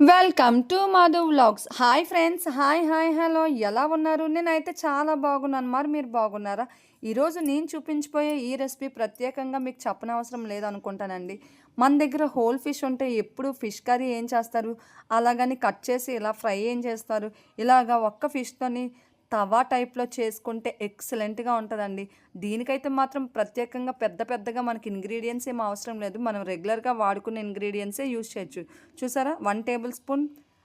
Welcome to Madhu vlogs hi friends hi hi hello ఎలా ఉన్నారు? నేనైతే చాలా బాగున్నాను. మరి మీరు బాగున్నారా? ఈరోజు నేను చూపించిపోయే ఈ రెసిపీ ప్రత్యేకంగా మీకు చెప్పనవసరం లేదనుకుంటానండి. మన దగ్గర హోల్ ఫిష్ ఉంటే ఎప్పుడు ఫిష్ కర్రీ ఏం చేస్తారు? అలాగని కట్ చేసి ఇలా ఫ్రై ఏం చేస్తారు? ఇలాగా ఒక్క ఫిష్తోని తవా టైప్లో చేసుకుంటే ఎక్సలెంట్గా ఉంటుందండి. దీనికైతే మాత్రం ప్రత్యేకంగా పెద్ద పెద్దగా మనకి ఇంగ్రీడియంట్స్ ఏం అవసరం లేదు. మనం రెగ్యులర్గా వాడుకునే ఇంగ్రీడియంట్సే యూస్ చేయొచ్చు. చూసారా? వన్ టేబుల్ స్పూన్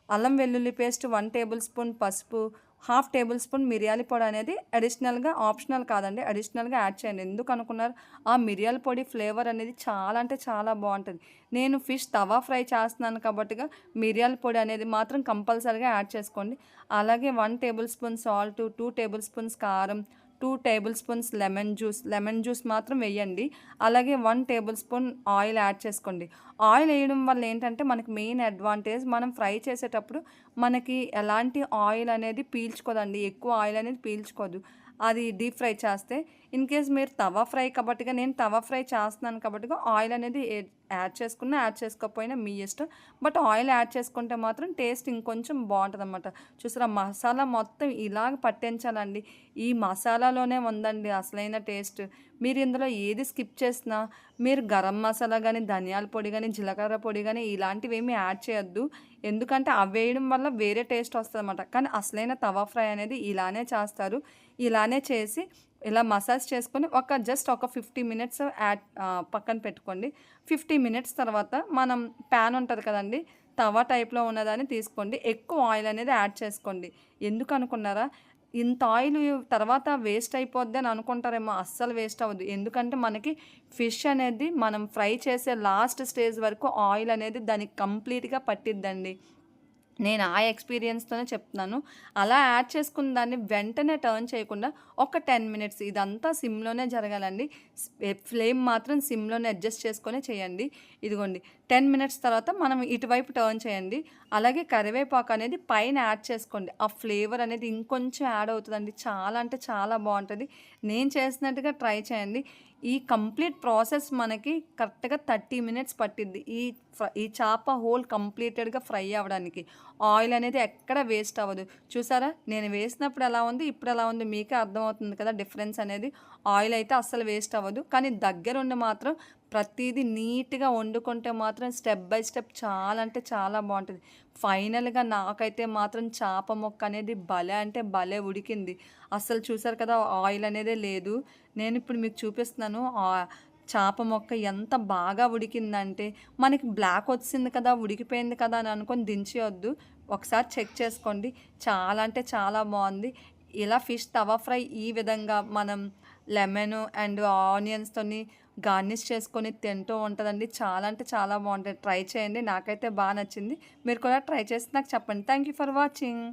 అల్లం వెల్లుల్లి పేస్ట్ వన్ టేబుల్ స్పూన్ పసుపు హాఫ్ టేబుల్ స్పూన్ మిరియాల పొడి అనేది అడిషనల్గా ఆప్షనల్ కాదండి అడిషనల్గా యాడ్ చేయండి. ఎందుకు అనుకున్నారు ఆ మిరియాల పొడి ఫ్లేవర్ అనేది చాలా అంటే చాలా బాగుంటుంది. నేను ఫిష్ తవా ఫ్రై చేస్తున్నాను కాబట్టిగా మిరియాల పొడి అనేది మాత్రం కంపల్సరీగా యాడ్ చేసుకోండి. అలాగే one tablespoon salt two tablespoons కారం two tablespoons lemon juice lemon juice మాత్రం వేయండి. అలాగే one tablespoon oil add చేసుకోండి. ఆయిల్ వేయడం వల్ల ఏంటంటే మనకి మెయిన్ అడ్వాంటేజ్ మనం ఫ్రై చేసేటప్పుడు మనకి ఎలాంటి ఆయిల్ అనేది పీల్చుకోదండి. ఎక్కువ ఆయిల్ అనేది పీల్చుకోదు. అది డీప్ ఫ్రై చేస్తే ఇన్ కేస్ మీరు తవా ఫ్రై కాబట్టిగా నేను తవా ఫ్రై చేస్తున్నాను కాబట్టిగా ఆయిల్ అనేది యాడ్ చేసుకున్నా యాడ్ చేసుకోకపోయినా మీ ఇష్టం. బట్ ఆయిల్ యాడ్ చేసుకుంటే మాత్రం టేస్ట్ ఇంకొంచెం బాగుంటుంది అనమాట చూసారా మసాలా మొత్తం ఇలాగ పట్టించాలండి. ఈ మసాలాలోనే ఉందండి అసలైన టేస్ట్. మీరు ఇందులో ఏది స్కిప్ చేసినా మీరు గరం మసాలా కానీ ధనియాల పొడి కానీ జీలకర్ర పొడి కానీ ఇలాంటివి ఏమీ యాడ్ చేయొద్దు. ఎందుకంటే అవి వేయడం వల్ల వేరే టేస్ట్ వస్తుంది అనమాట కానీ అసలైన తవా ఫ్రై అనేది ఇలానే చేస్తారు. ఇలానే చేసి ఇలా మసాజ్ చేసుకొని ఒక జస్ట్ ఒక ఫిఫ్టీ మినిట్స్ యాడ్ పక్కన పెట్టుకోండి. ఫిఫ్టీ మినిట్స్ తర్వాత మనం ప్యాన్ ఉంటుంది కదండి తవా టైప్లో ఉన్నదాన్ని తీసుకోండి. ఎక్కువ ఆయిల్ అనేది యాడ్ చేసుకోండి. ఎందుకు అనుకున్నారా? ఇంత ఆయిల్ తర్వాత వేస్ట్ అయిపోద్ది అని అనుకుంటారేమో అస్సలు వేస్ట్ అవ్వదు. ఎందుకంటే మనకి ఫిష్ అనేది మనం ఫ్రై చేసే లాస్ట్ స్టేజ్ వరకు ఆయిల్ అనేది దానికి కంప్లీట్గా పట్టిద్దండి. నేను ఆ ఎక్స్పీరియన్స్తోనే చెప్తున్నాను. అలా యాడ్ చేసుకున్న దాన్ని వెంటనే టర్న్ చేయకుండా ఒక టెన్ మినిట్స్ ఇదంతా సిమ్లోనే జరగాలండి. ఫ్లేమ్ మాత్రం సిమ్లోనే అడ్జస్ట్ చేసుకొని చేయండి. ఇదిగోండి టెన్ మినిట్స్ తర్వాత మనం ఇటువైపు టర్న్ చేయండి. అలాగే కరివేపాకు అనేది పైన యాడ్ చేసుకోండి. ఆ ఫ్లేవర్ అనేది ఇంకొంచెం యాడ్ అవుతుందండి. చాలా అంటే చాలా బాగుంటుంది. నేను చేసినట్టుగా ట్రై చేయండి. ఈ కంప్లీట్ ప్రాసెస్ మనకి కరెక్ట్గా థర్టీ మినిట్స్ పట్టింది ఈ ఈ చేప హోల్ కంప్లీటెడ్గా ఫ్రై అవ్వడానికి. ఆయిల్ అనేది ఎక్కడ వేస్ట్ అవ్వదు. చూసారా? నేను వేసినప్పుడు ఎలా ఉంది ఇప్పుడు ఎలా ఉంది మీకే అర్థమవుతుంది కదా డిఫరెన్స్ అనేది. ఆయిల్ అయితే అస్సలు వేస్ట్ అవ్వదు. కానీ దగ్గరుండి మాత్రం ప్రతిదీ నీట్గా వండుకుంటే మాత్రం స్టెప్ బై స్టెప్ చాలా అంటే చాలా బాగుంటుంది ఫైనల్గా నాకైతే మాత్రం చేప మొక్క అనేది భలే అంటే భలే ఉడికింది. అస్సలు చూసారు కదా ఆయిల్ అనేదే లేదు. నేను ఇప్పుడు మీకు చూపిస్తున్నాను చేప మొక్క ఎంత బాగా ఉడికిందంటే మనకి బ్లాక్ వచ్చింది కదా ఉడికిపోయింది కదా అని అనుకొని దించేయొద్దు. ఒకసారి చెక్ చేసుకోండి. చాలా అంటే చాలా బాగుంది ఇలా ఫిష్ తవా ఫ్రై ఈ విధంగా మనం లెమన్ అండ్ ఆనియన్స్తోని గార్నిష్ చేసుకొని తింటూ ఉంటుందండి. చాలా అంటే చాలా బాగుంటుంది ట్రై చేయండి. నాకైతే బాగా నచ్చింది. మీరు కూడా ట్రై చేసి నాకు చెప్పండి. Thank you for watching